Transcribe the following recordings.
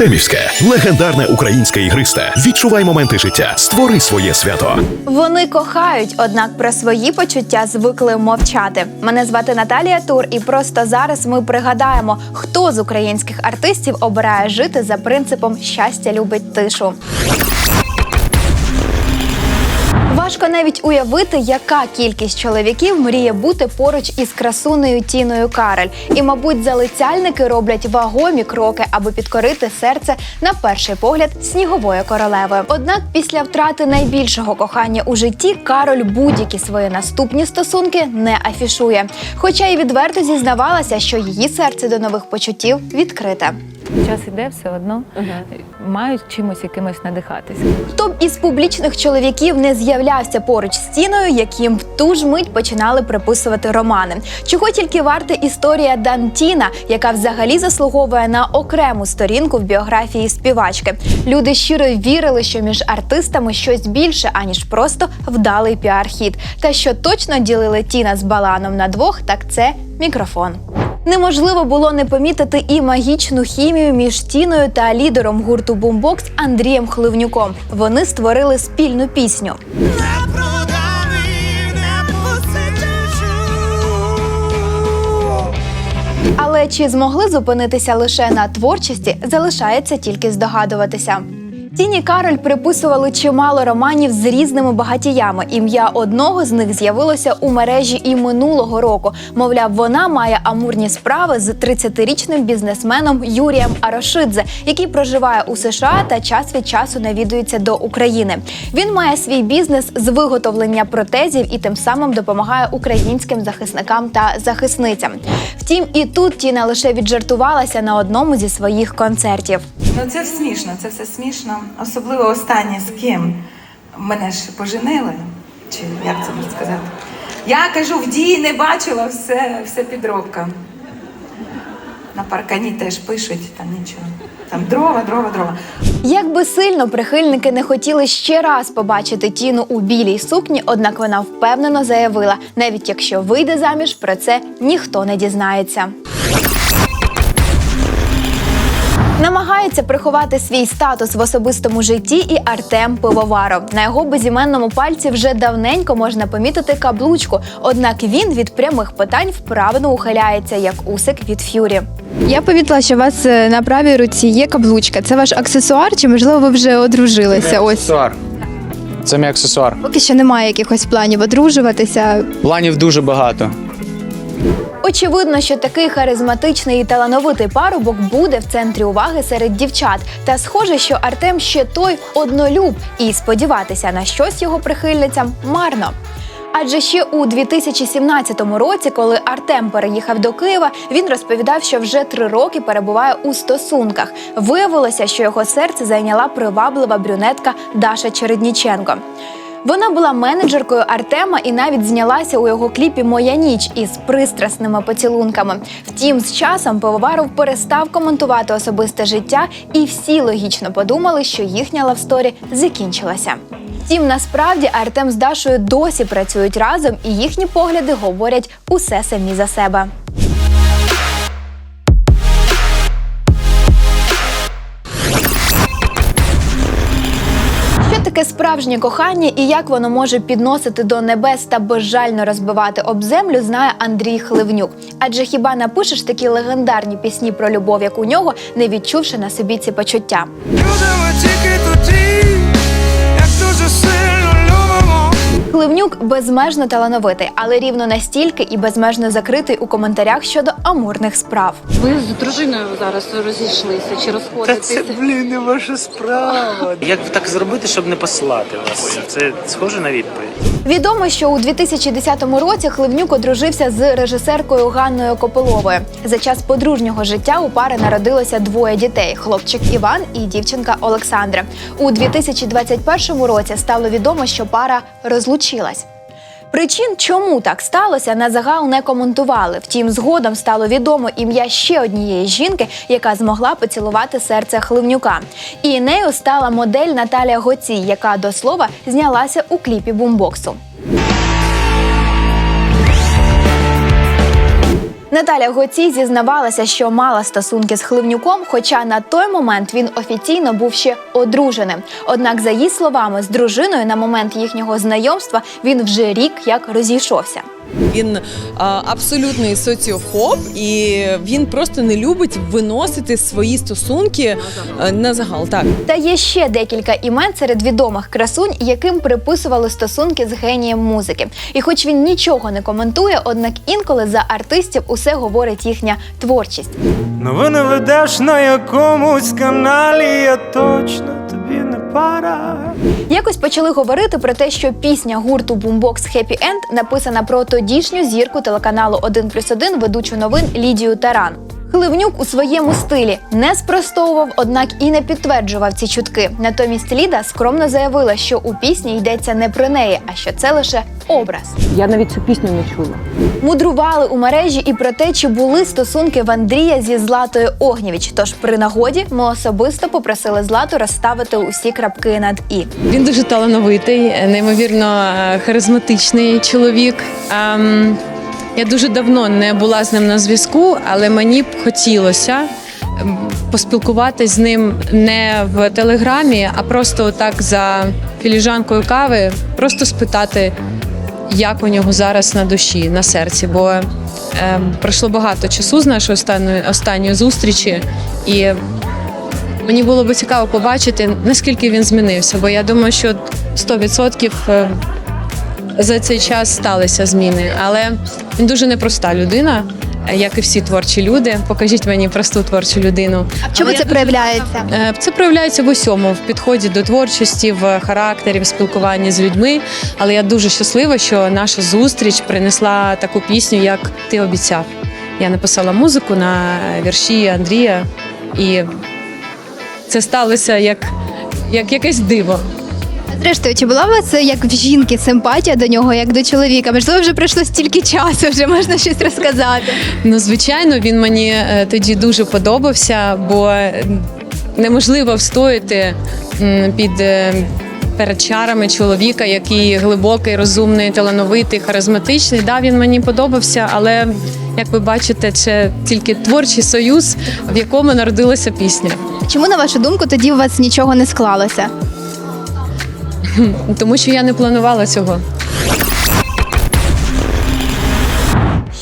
Артемівське легендарне українське ігристе. Відчувай моменти життя. Створи своє свято. Вони кохають, однак про свої почуття звикли мовчати. Мене звати Наталія Тур, і просто зараз ми пригадаємо, хто з українських артистів обирає жити за принципом щастя любить тишу. Важко навіть уявити, яка кількість чоловіків мріє бути поруч із красунею Тіною Карель. І, мабуть, залицяльники роблять вагомі кроки, аби підкорити серце на перший погляд снігової королеви. Однак, після втрати найбільшого кохання у житті Кароль будь-які свої наступні стосунки не афішує. Хоча й відверто зізнавалася, що її серце до нових почуттів відкрите. Час іде все одно, мають чимось якимось надихатися. Хто б із публічних чоловіків не з'являвся поруч з стіною, яким в ту ж мить починали приписувати романи. Чого тільки варта історія Дантіна, яка взагалі заслуговує на окрему сторінку в біографії співачки. Люди щиро вірили, що між артистами щось більше, аніж просто вдалий піар-хіт. Та що точно ділили Тіна з Баланом на двох, так це мікрофон. Неможливо було не помітити і магічну хімію між Тіною та лідером гурту Бумбокс Андрієм Хливнюком. Вони створили спільну пісню. Але чи змогли зупинитися лише на творчості, залишається тільки здогадуватися. Тіні Кароль приписували чимало романів з різними багатіями. Ім'я одного з них з'явилося у мережі і минулого року. Мовляв, вона має амурні справи з 30-річним бізнесменом Юрієм Арошидзе, який проживає у США та час від часу навідується до України. Він має свій бізнес з виготовлення протезів і тим самим допомагає українським захисникам та захисницям. Втім, і тут Тіна лише віджартувалася на одному зі своїх концертів. Ну це смішно, це все смішно. Особливо останнє з ким мене ж поженили. Чи як це можна сказати? Я кажу, в дії не бачила, все, все підробка. На паркані теж пишуть, там нічого. Там дрова, дрова, дрова. Як би сильно прихильники не хотіли ще раз побачити Тіну у білій сукні, однак вона впевнено заявила: навіть якщо вийде заміж, про це ніхто не дізнається. Намагається приховати свій статус в особистому житті і Артем Пивоваров. На його безіменному пальці вже давненько можна помітити каблучку, однак він від прямих питань вправно ухиляється, як усик від фюрі. Я помітила, що у вас е, на правій руці є каблучка. Це ваш аксесуар, чи можливо ви вже одружилися? Ось Аксесуар. Це мій аксесуар. поки що немає якихось планів одружуватися. Планів дуже багато. Очевидно, що такий харизматичний і талановитий парубок буде в центрі уваги серед дівчат. Та схоже, що Артем ще той однолюб, і сподіватися на щось його прихильницям марно. Адже ще у 2017 році, коли Артем переїхав до Києва, він розповідав, що вже три роки перебуває у стосунках. Виявилося, що його серце зайняла приваблива брюнетка Даша Чередніченко. Вона була менеджеркою Артема і навіть знялася у його кліпі Моя ніч із пристрасними поцілунками. Втім, з часом Пивоваров перестав коментувати особисте життя, і всі логічно подумали, що їхня лавсторі закінчилася. Втім, насправді Артем з Дашою досі працюють разом, і їхні погляди говорять усе самі за себе. Таке справжнє кохання і як воно може підносити до небес та безжально розбивати об землю, знає Андрій Хливнюк. Адже хіба напишеш такі легендарні пісні про любов, як у нього, не відчувши на собі ці почуття? Любимо тільки тоді, як дуже сильно Хливнюк безмежно талановитий, але рівно настільки і безмежно закритий у коментарях щодо амурних справ. Ви з дружиною зараз розійшлися чи Та розходитеся? це, блін, не ваша справа. Як так зробити, щоб не послати вас? Це схоже на відповідь. Відомо, що у 2010 році Хливнюк одружився з режисеркою Ганною Копиловою. За час подружнього життя у пари народилося двоє дітей: хлопчик Іван і дівчинка Олександра. У 2021 році стало відомо, що пара розлучилась. Причин, чому так сталося, на загал не коментували. Втім, згодом стало відомо ім'я ще однієї жінки, яка змогла поцілувати серце Хливнюка. І нею стала модель Наталія Гоцій, яка до слова знялася у кліпі бумбоксу. Наталя Гоці зізнавалася, що мала стосунки з Хливнюком, хоча на той момент він офіційно був ще одруженим. Однак, за її словами, з дружиною на момент їхнього знайомства він вже рік як розійшовся. Він а, абсолютний соціофоб, і він просто не любить виносити свої стосунки а, на загал. Так Та є ще декілька імен серед відомих красунь, яким приписували стосунки з генієм музики. І хоч він нічого не коментує, однак інколи за артистів усе говорить їхня творчість. Новини ведеш на якомусь каналі, я точно тобі не пара. Якось почали говорити про те, що пісня гурту Boombox Happy End написана про тодішню зірку телеканалу 1+,1 ведучу новин Лідію Таран. Хливнюк у своєму стилі не спростовував, однак і не підтверджував ці чутки. Натомість Ліда скромно заявила, що у пісні йдеться не про неї, а що це лише образ. Я навіть цю пісню не чула. Мудрували у мережі і про те, чи були стосунки в Андрія зі Златою Огнєвіч. Тож при нагоді ми особисто попросили Злату розставити усі крапки над і. він дуже талановитий, неймовірно е, харизматичний чоловік. Ем, я дуже давно не була з ним на зв'язку, але мені б хотілося. Поспілкуватись з ним не в телеграмі, а просто так за філіжанкою кави, просто спитати, як у нього зараз на душі, на серці. Бо е, пройшло багато часу з нашої останньої, останньої зустрічі, і мені було би цікаво побачити, наскільки він змінився. Бо я думаю, що 100% е, за цей час сталися зміни. Але він дуже непроста людина, як і всі творчі люди. Покажіть мені просту творчу людину. А в чому це проявляється? Е, Це проявляється в усьому в підході до творчості, в характері, в спілкуванні з людьми. Але я дуже щаслива, що наша зустріч принесла таку пісню, як ти обіцяв. Я написала музику на вірші Андрія, і це сталося як, як якесь диво. Зрештою, чи була у вас е, як в жінки симпатія до нього, як до чоловіка? Можливо, вже пройшло стільки часу, вже можна щось розказати. Ну, звичайно, він мені е, тоді дуже подобався, бо неможливо встояти під. е, Перед чарами чоловіка, який глибокий, розумний, талановитий, харизматичний. Да, він мені подобався, але як ви бачите, це тільки творчий союз, в якому народилася пісня. Чому, на вашу думку, тоді у вас нічого не склалося? Тому що я не планувала цього.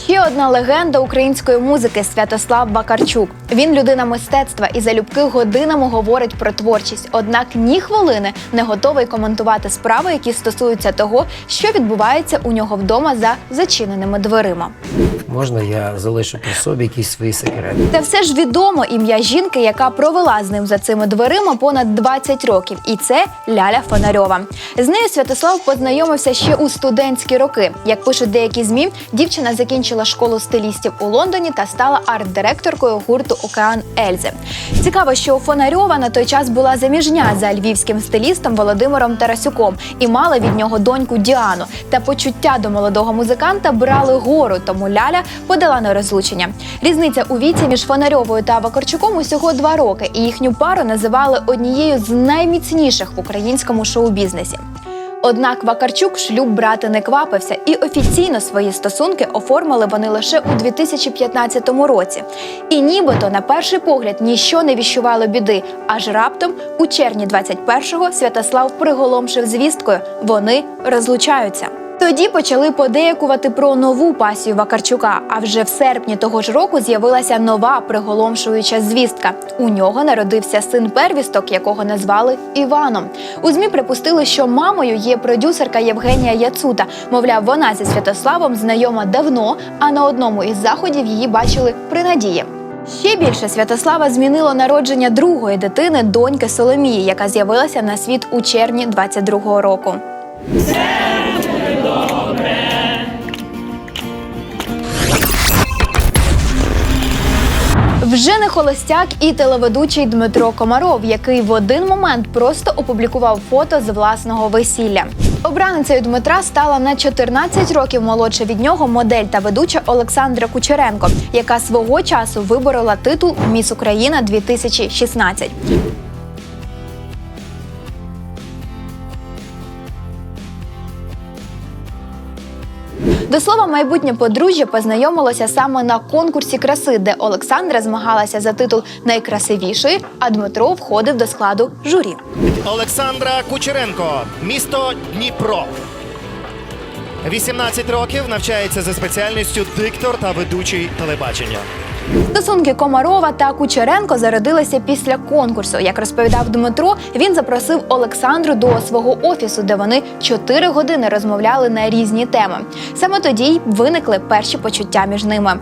Ще одна легенда української музики Святослав Бакарчук. Він людина мистецтва і залюбки годинами говорить про творчість. Однак ні хвилини не готовий коментувати справи, які стосуються того, що відбувається у нього вдома за зачиненими дверима. Можна я залишу при собі якісь свої секрети? Та все ж відомо ім'я жінки, яка провела з ним за цими дверима понад 20 років, і це Ляля Фонарьова. З нею Святослав познайомився ще у студентські роки. Як пишуть деякі змі, дівчина закінчила школу стилістів у Лондоні та стала арт-директоркою гурту Океан Ельзи. Цікаво, що Фонарьова на той час була заміжня за львівським стилістом Володимиром Тарасюком і мала від нього доньку Діану. Та почуття до молодого музиканта брали гору, тому Ляля подала на розлучення. Різниця у віці між Фонарьовою та Вакарчуком усього два роки, і їхню пару називали однією з найміцніших в українському шоу-бізнесі. Однак Вакарчук шлюб брати не квапився, і офіційно свої стосунки оформили вони лише у 2015 році. І нібито на перший погляд ніщо не віщувало біди. Аж раптом, у червні 21-го, Святослав приголомшив звісткою: вони розлучаються. Тоді почали подеякувати про нову пасію Вакарчука. А вже в серпні того ж року з'явилася нова приголомшуюча звістка. У нього народився син первісток, якого назвали Іваном. У змі припустили, що мамою є продюсерка Євгенія Яцута. Мовляв, вона зі Святославом знайома давно, а на одному із заходів її бачили при надії. Ще більше Святослава змінило народження другої дитини, доньки Соломії, яка з'явилася на світ у червні 22-го року. Вже не холостяк і телеведучий Дмитро Комаров, який в один момент просто опублікував фото з власного весілля. Обраницею Дмитра стала на 14 років молодша від нього модель та ведуча Олександра Кучеренко, яка свого часу виборола титул Міс Україна 2016. До слова, майбутнє подружжя познайомилося саме на конкурсі краси, де Олександра змагалася за титул найкрасивішої, а Дмитро входив до складу журі. Олександра Кучеренко, місто Дніпро. 18 років навчається за спеціальністю диктор та ведучий телебачення. Стосунки Комарова та Кучеренко зародилися після конкурсу. Як розповідав Дмитро, він запросив Олександру до свого офісу, де вони чотири години розмовляли на різні теми. Саме тоді й виникли перші почуття між ними.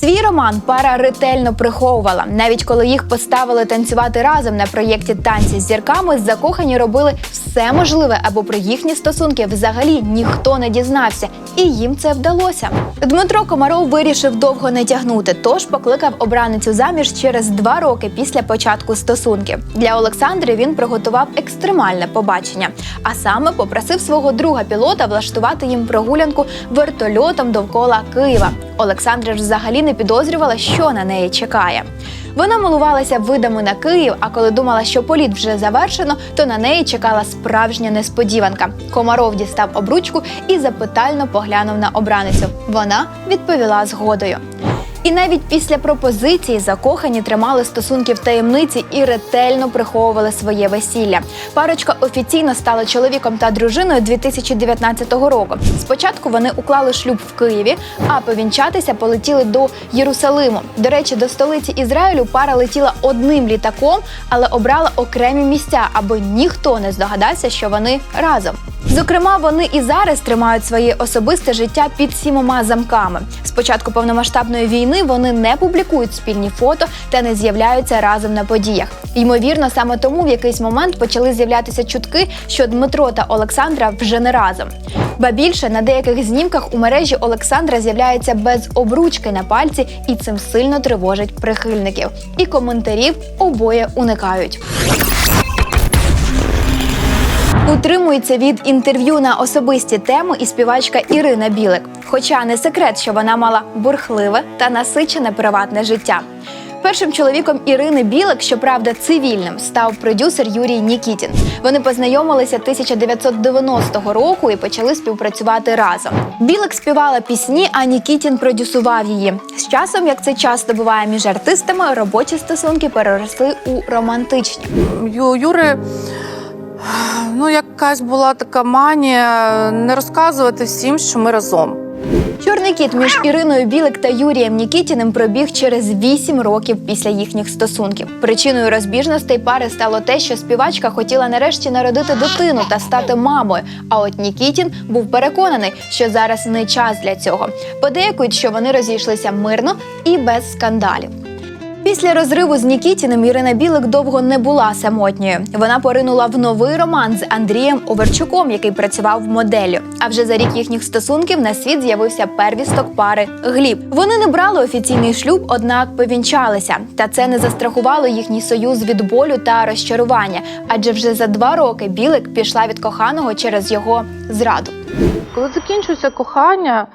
Свій роман пара ретельно приховувала. Навіть коли їх поставили танцювати разом на проєкті танці з зірками, закохані робили все можливе, аби про їхні стосунки взагалі ніхто не дізнався, і їм це вдалося. Дмитро Комаров вирішив довго не тягнути, тож покликав обраницю заміж через два роки після початку стосунків. Для Олександри він приготував екстремальне побачення, а саме попросив свого друга пілота влаштувати їм прогулянку вертольотом довкола Києва. Олександра ж взагалі не підозрювала, що на неї чекає. Вона милувалася видами на Київ, а коли думала, що політ вже завершено, то на неї чекала справжня несподіванка. Комаров дістав обручку і запитально поглянув на обраницю. Вона відповіла згодою. І навіть після пропозиції закохані тримали стосунки в таємниці і ретельно приховували своє весілля. Парочка офіційно стала чоловіком та дружиною 2019 року. Спочатку вони уклали шлюб в Києві, а повінчатися полетіли до Єрусалиму. До речі, до столиці Ізраїлю пара летіла одним літаком, але обрала окремі місця, аби ніхто не здогадався, що вони разом. Зокрема, вони і зараз тримають своє особисте життя під сімома замками. З початку повномасштабної війни вони не публікують спільні фото та не з'являються разом на подіях. Ймовірно, саме тому в якийсь момент почали з'являтися чутки, що Дмитро та Олександра вже не разом. Ба більше на деяких знімках у мережі Олександра з'являється без обручки на пальці, і цим сильно тривожить прихильників. І коментарів обоє уникають. Утримується від інтерв'ю на особисті теми і співачка Ірина Білик. Хоча не секрет, що вона мала бурхливе та насичене приватне життя. Першим чоловіком Ірини Білик, щоправда, цивільним, став продюсер Юрій Нікітін. Вони познайомилися 1990 року і почали співпрацювати разом. Білик співала пісні, а Нікітін продюсував її. З часом, як це часто буває між артистами, робочі стосунки переросли у романтичні. У Юри ну, якась була така манія не розказувати всім, що ми разом. Чорний кіт між Іриною Білик та Юрієм Нікітіним пробіг через 8 років після їхніх стосунків. Причиною розбіжностей пари стало те, що співачка хотіла нарешті народити дитину та стати мамою. А от Нікітін був переконаний, що зараз не час для цього. Подейкують, що вони розійшлися мирно і без скандалів. Після розриву з Нікітіним Ірина Білик довго не була самотньою. Вона поринула в новий роман з Андрієм Оверчуком, який працював моделлю. А вже за рік їхніх стосунків на світ з'явився первісток пари Гліб. Вони не брали офіційний шлюб, однак повінчалися. Та це не застрахувало їхній союз від болю та розчарування. Адже вже за два роки Білик пішла від коханого через його зраду. Коли закінчується кохання,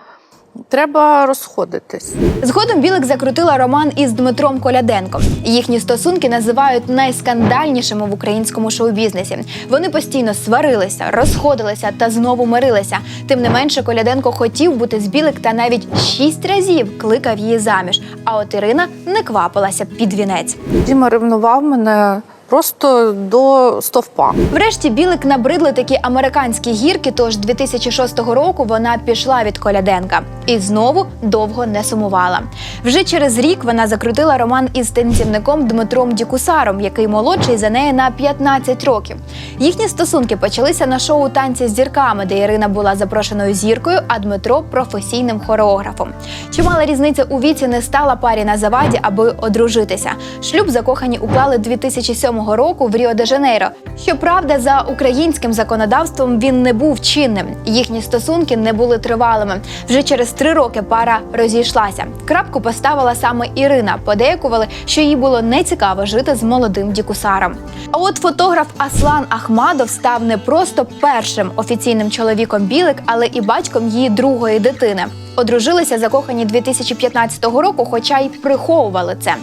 треба розходитись. Згодом Білик закрутила роман із Дмитром Коляденком. Їхні стосунки називають найскандальнішими в українському шоу-бізнесі. Вони постійно сварилися, розходилися та знову мирилися. Тим не менше, Коляденко хотів бути з Білик та навіть шість разів кликав її заміж. А от Ірина не квапилася під вінець. Діма ревнував мене просто до стовпа. Врешті Білик набридли такі американські гірки. Тож 2006 року вона пішла від Коляденка і знову довго не сумувала. Вже через рік вона закрутила роман із танцівником Дмитром Дікусаром, який молодший за неї на 15 років. Їхні стосунки почалися на шоу танці з зірками, де Ірина була запрошеною зіркою, а Дмитро професійним хореографом. Чимала різниця у віці не стала парі на заваді, аби одружитися. Шлюб закохані уклали 2007 року в Ріо де Жанейро. Щоправда, за українським законодавством він не був чинним. Їхні стосунки не були тривалими. Вже через три роки пара розійшлася. Крапку поставила саме Ірина. Подейкували, що їй було нецікаво жити з молодим дікусаром. А от фотограф Аслан Ахмадов став не просто першим офіційним чоловіком Білик, але і батьком її другої дитини. Одружилися закохані 2015 року, хоча й приховували це.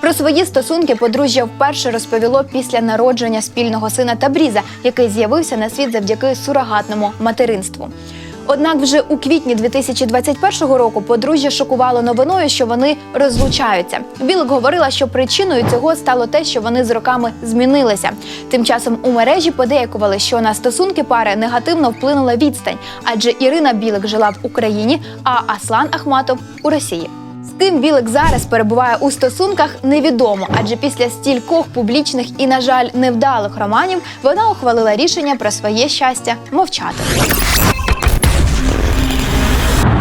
Про свої стосунки подружжя вперше розповіло після народження спільного сина Табріза, який з'явився на світ завдяки сурогатному материнству. Однак вже у квітні 2021 року подружжя шокувало новиною, що вони розлучаються. Білик говорила, що причиною цього стало те, що вони з роками змінилися. Тим часом у мережі подейкували, що на стосунки пари негативно вплинула відстань, адже Ірина Білик жила в Україні, а Аслан Ахматов у Росії. З ким Білик зараз перебуває у стосунках, невідомо, адже після стількох публічних і, на жаль, невдалих романів вона ухвалила рішення про своє щастя мовчати.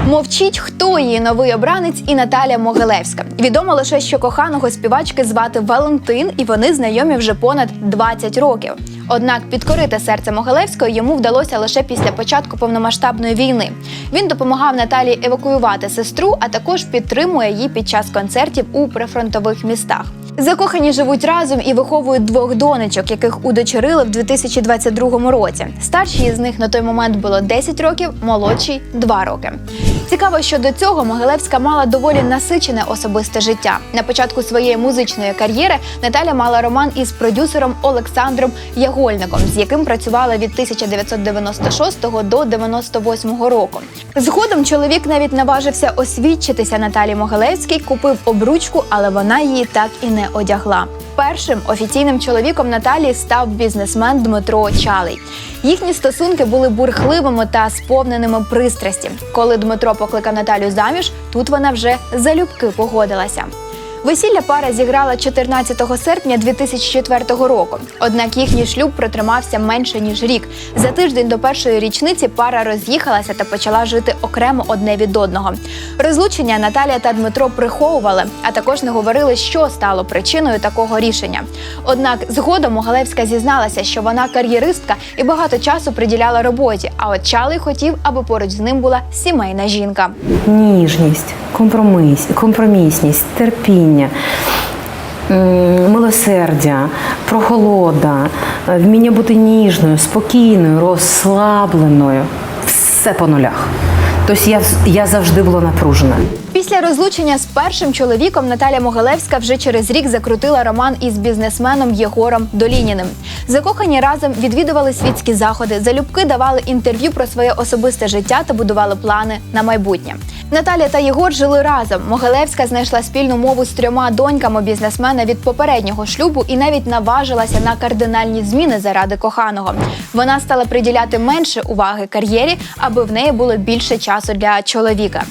Мовчить, хто її новий обранець і Наталя Могилевська. Відомо лише, що коханого співачки звати Валентин, і вони знайомі вже понад 20 років. Однак підкорити серце Могилевської йому вдалося лише після початку повномасштабної війни. Він допомагав Наталії евакуювати сестру, а також підтримує її під час концертів у прифронтових містах. Закохані живуть разом і виховують двох донечок, яких удочерили в 2022 році. Старшій з них на той момент було 10 років, молодшій 2 роки. Цікаво, що до цього Могилевська мала доволі насичене особисте життя. На початку своєї музичної кар'єри Наталя мала роман із продюсером Олександром Ягольником, з яким працювала від 1996 до 98 року. Згодом чоловік навіть наважився освідчитися Наталі Могилевській, купив обручку, але вона її так і не одягла. Першим офіційним чоловіком Наталії став бізнесмен Дмитро Чалий. Їхні стосунки були бурхливими та сповненими пристрасті. Коли Дмитро покликав Наталю заміж, тут вона вже залюбки погодилася. Весілля пара зіграла 14 серпня 2004 року. Однак їхній шлюб протримався менше ніж рік. За тиждень до першої річниці пара роз'їхалася та почала жити окремо одне від одного. Розлучення Наталія та Дмитро приховували, а також не говорили, що стало причиною такого рішення. Однак згодом Могалевська зізналася, що вона кар'єристка і багато часу приділяла роботі. А от Чалий хотів, аби поруч з ним була сімейна жінка. ніжність, компроміс, компромісність, терпіння, м, милосердя, прохолода, вміння бути ніжною, спокійною, розслабленою. Все по нулях. Тобто я, я завжди була напружена. Після розлучення з першим чоловіком Наталя Могилевська вже через рік закрутила роман із бізнесменом Єгором Долініним. Закохані разом відвідували світські заходи, залюбки давали інтерв'ю про своє особисте життя та будували плани на майбутнє. Наталя та Єгор жили разом. Могилевська знайшла спільну мову з трьома доньками бізнесмена від попереднього шлюбу і навіть наважилася на кардинальні зміни заради коханого. Вона стала приділяти менше уваги кар'єрі, аби в неї було більше часу для чоловіка.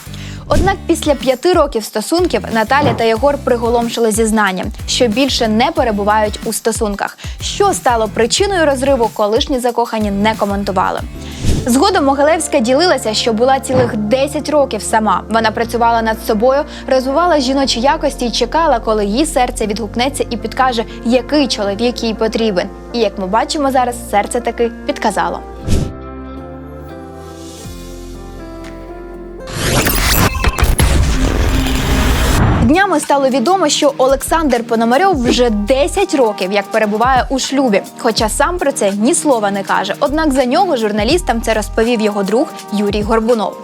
Однак після п'яти років стосунків Наталя та Єгор приголомшили зізнання, що більше не перебувають у стосунках. Що стало причиною розриву, колишні закохані не коментували. Згодом Могилевська ділилася, що була цілих 10 років сама. Вона працювала над собою, розвивала жіночі якості і чекала, коли її серце відгукнеться і підкаже, який чоловік їй потрібен. І як ми бачимо зараз, серце таки підказало. Днями стало відомо, що Олександр Пономарьов вже 10 років як перебуває у шлюбі, хоча сам про це ні слова не каже. Однак за нього журналістам це розповів його друг Юрій Горбунов.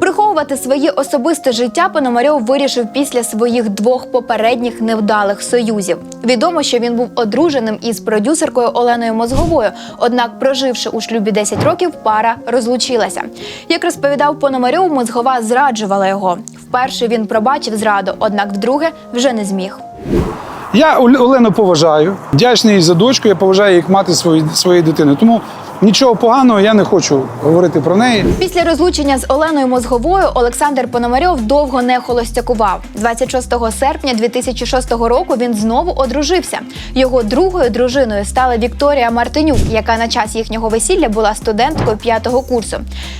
Приховувати своє особисте життя Пономарьов вирішив після своїх двох попередніх невдалих союзів. Відомо, що він був одруженим із продюсеркою Оленою Мозговою. Однак, проживши у шлюбі 10 років, пара розлучилася. Як розповідав Пономарьов, Мозгова зраджувала його. Вперше він пробачив зраду, однак вдруге вже не зміг. Я Ол- Олену поважаю, вдячний за дочку, я поважаю як мати свої, своєї дитини. Тому нічого поганого я не хочу говорити про неї. Після розлучення з Оленою Мозговою Олександр Пономарьов довго не холостякував. 26 серпня 2006 року він знову одружився. Його другою дружиною стала Вікторія Мартинюк, яка на час їхнього весілля була студенткою п'ятого курсу.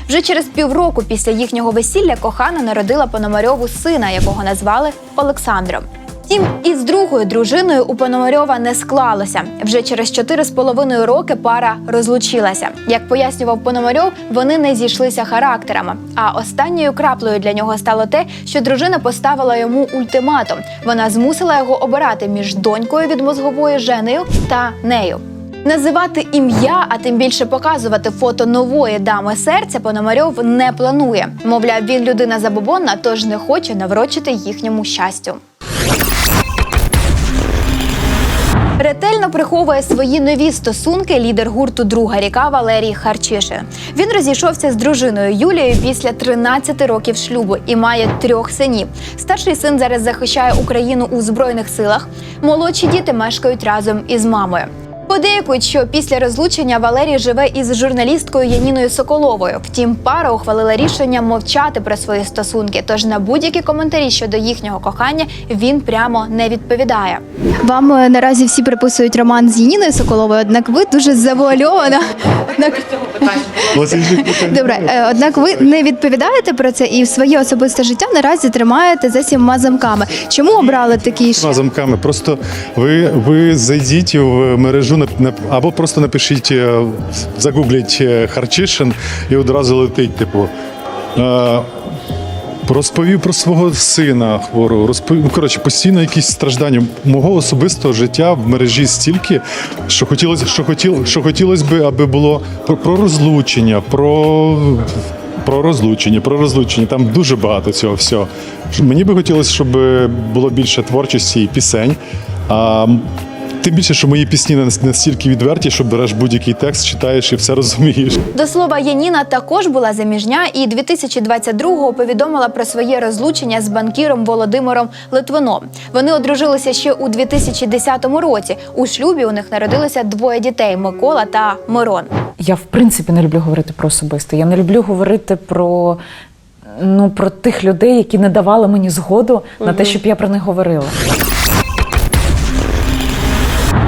Вже через півроку після їхнього весілля кохана народила Пономарьову сина, якого назвали Олександром. Втім, із другою дружиною у Пономарьова не склалося. Вже через чотири з половиною роки пара розлучилася. Як пояснював Пономарьов, вони не зійшлися характерами. А останньою краплею для нього стало те, що дружина поставила йому ультиматум. Вона змусила його обирати між донькою від мозгової женею та нею. Називати ім'я, а тим більше показувати фото нової дами серця Пономарьов не планує. Мовляв, він людина забобонна, тож не хоче наврочити їхньому щастю. Ретельно приховує свої нові стосунки лідер гурту Друга ріка Валерій Харчишин. Він розійшовся з дружиною Юлією після 13 років шлюбу і має трьох синів. Старший син зараз захищає Україну у збройних силах. Молодші діти мешкають разом із мамою. Подейкують, що після розлучення Валерій живе із журналісткою Яніною Соколовою. Втім, пара ухвалила рішення мовчати про свої стосунки. Тож на будь-які коментарі щодо їхнього кохання він прямо не відповідає. Вам е, наразі всі приписують роман з Яніною Соколовою, однак ви дуже завуальована. Однак... Добре, е, однак ви не відповідаєте про це і своє особисте життя наразі тримаєте за сіма замками. Чому обрали такий шлях? замками. Просто ви, ви зайдіть в мережу нап- або просто напишіть, е, загугліть е, Харчишин і одразу летить, типу. е, Розповів про свого сина хворого, розповів, ну, коротше, постійно якісь страждання. Мого особистого життя в мережі стільки, що хотілося, що хотіло, що хотілося би, аби було про, про розлучення, про, про розлучення, про розлучення. Там дуже багато цього всього. Мені би хотілося, щоб було більше творчості і пісень. А тим більше, що мої пісні настільки відверті, що береш будь-який текст, читаєш і все розумієш. До слова, Яніна також була заміжня і 2022-го повідомила про своє розлучення з банкіром Володимиром Литвином. Вони одружилися ще у 2010 році. У шлюбі у них народилося двоє дітей Микола та Мирон. Я в принципі не люблю говорити про особисте. Я не люблю говорити про. Ну, про тих людей, які не давали мені згоду на те, щоб я про них говорила.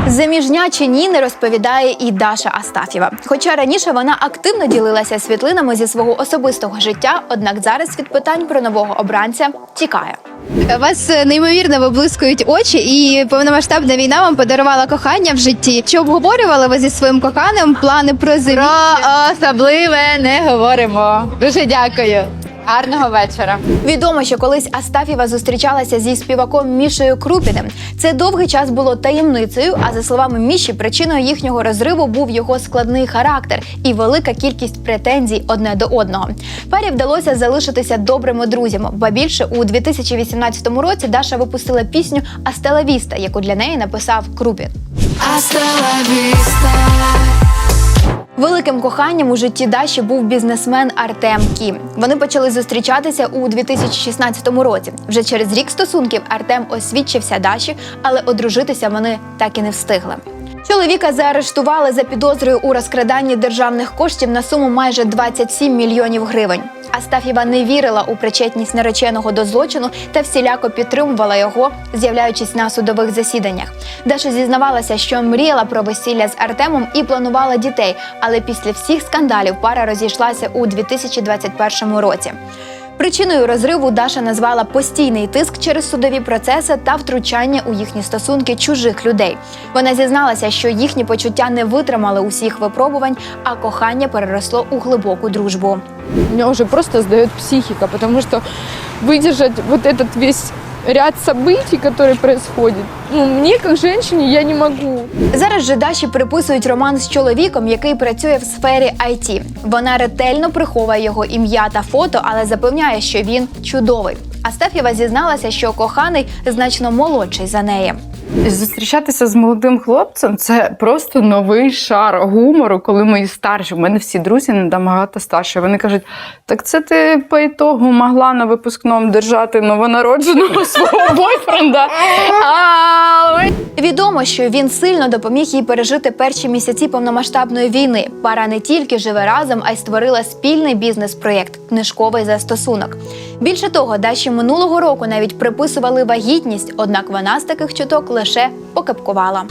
Заміжня чи ні, не розповідає і Даша Астафєва. Хоча раніше вона активно ділилася світлинами зі свого особистого життя, однак зараз від питань про нового обранця тікає. Вас е, неймовірно виблискують очі, і повномасштабна війна вам подарувала кохання в житті. Чи обговорювали ви зі своїм коханим плани про зимі? Про особливе не говоримо. Дуже дякую. Гарного вечора. Відомо, що колись Астафєва зустрічалася зі співаком Мішею Крупіним. Це довгий час було таємницею. А за словами Міші, причиною їхнього розриву був його складний характер і велика кількість претензій одне до одного. Парі вдалося залишитися добрими друзями. Ба більше у 2018 році Даша випустила пісню Астела Віста, яку для неї написав Крупін. Великим коханням у житті Даші був бізнесмен Артем Кім. Вони почали зустрічатися у 2016 році. Вже через рік стосунків Артем освідчився Даші, але одружитися вони так і не встигли. Чоловіка заарештували за підозрою у розкраданні державних коштів на суму майже 27 мільйонів гривень. Астафєва не вірила у причетність нареченого до злочину та всіляко підтримувала його, з'являючись на судових засіданнях. Даша зізнавалася, що мріяла про весілля з Артемом і планувала дітей, але після всіх скандалів пара розійшлася у 2021 році. Причиною розриву Даша назвала постійний тиск через судові процеси та втручання у їхні стосунки чужих людей. Вона зізналася, що їхні почуття не витримали усіх випробувань, а кохання переросло у глибоку дружбу. Меня вже просто здають психіка, тому що видержать вот этот весь ряд событий, который происходит, ну, мне как женщине я не могу. Зараз же Даші приписують роман з чоловіком, який працює в сфері IT. Вона ретельно приховує його ім'я та фото, але запевняє, що він чудовий. Астаф'єва зізналася, що коханий значно молодший за неї. Зустрічатися з молодим хлопцем це просто новий шар гумору, коли мої старші. У мене всі друзі набагато старші. Вони кажуть: так це ти по ітогу могла на випускному держати новонародженого свого бойфренда. А, Відомо, що він сильно допоміг їй пережити перші місяці повномасштабної війни. Пара не тільки живе разом, а й створила спільний бізнес-проєкт книжковий застосунок. Більше того, Даші минулого року навіть приписували вагітність, однак вона з таких чуток лише покапкувала.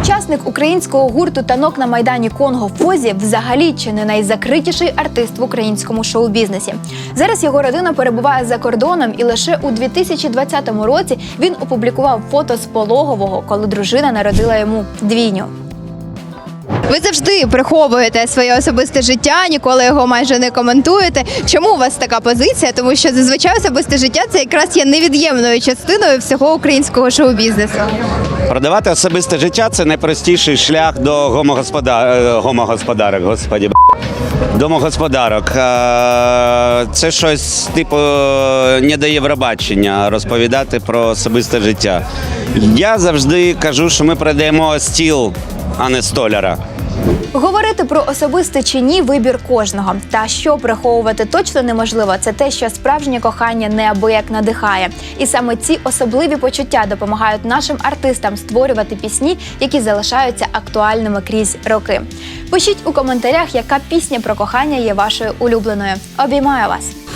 Учасник українського гурту танок на майдані Конго Фозі взагалі чи не найзакритіший артист в українському шоу-бізнесі. Зараз його родина перебуває за кордоном, і лише у 2020 році він опублікував фото з пологового, коли дружина народила йому двійню. Ви завжди приховуєте своє особисте життя, ніколи його майже не коментуєте. Чому у вас така позиція? Тому що зазвичай особисте життя це якраз є невід'ємною частиною всього українського шоу-бізнесу. Продавати особисте життя це найпростіший шлях до гомогосподар... е, гомогосподарок, господі. Домогосподарок. Е, Це щось типу не до Євробачення розповідати про особисте життя. Я завжди кажу, що ми продаємо стіл, а не столяра. Говорити про особисте чи ні вибір кожного. Та що приховувати точно неможливо, це те, що справжнє кохання неабияк надихає. І саме ці особливі почуття допомагають нашим артистам створювати пісні, які залишаються актуальними крізь роки. Пишіть у коментарях, яка пісня про кохання є вашою улюбленою. Обіймаю вас!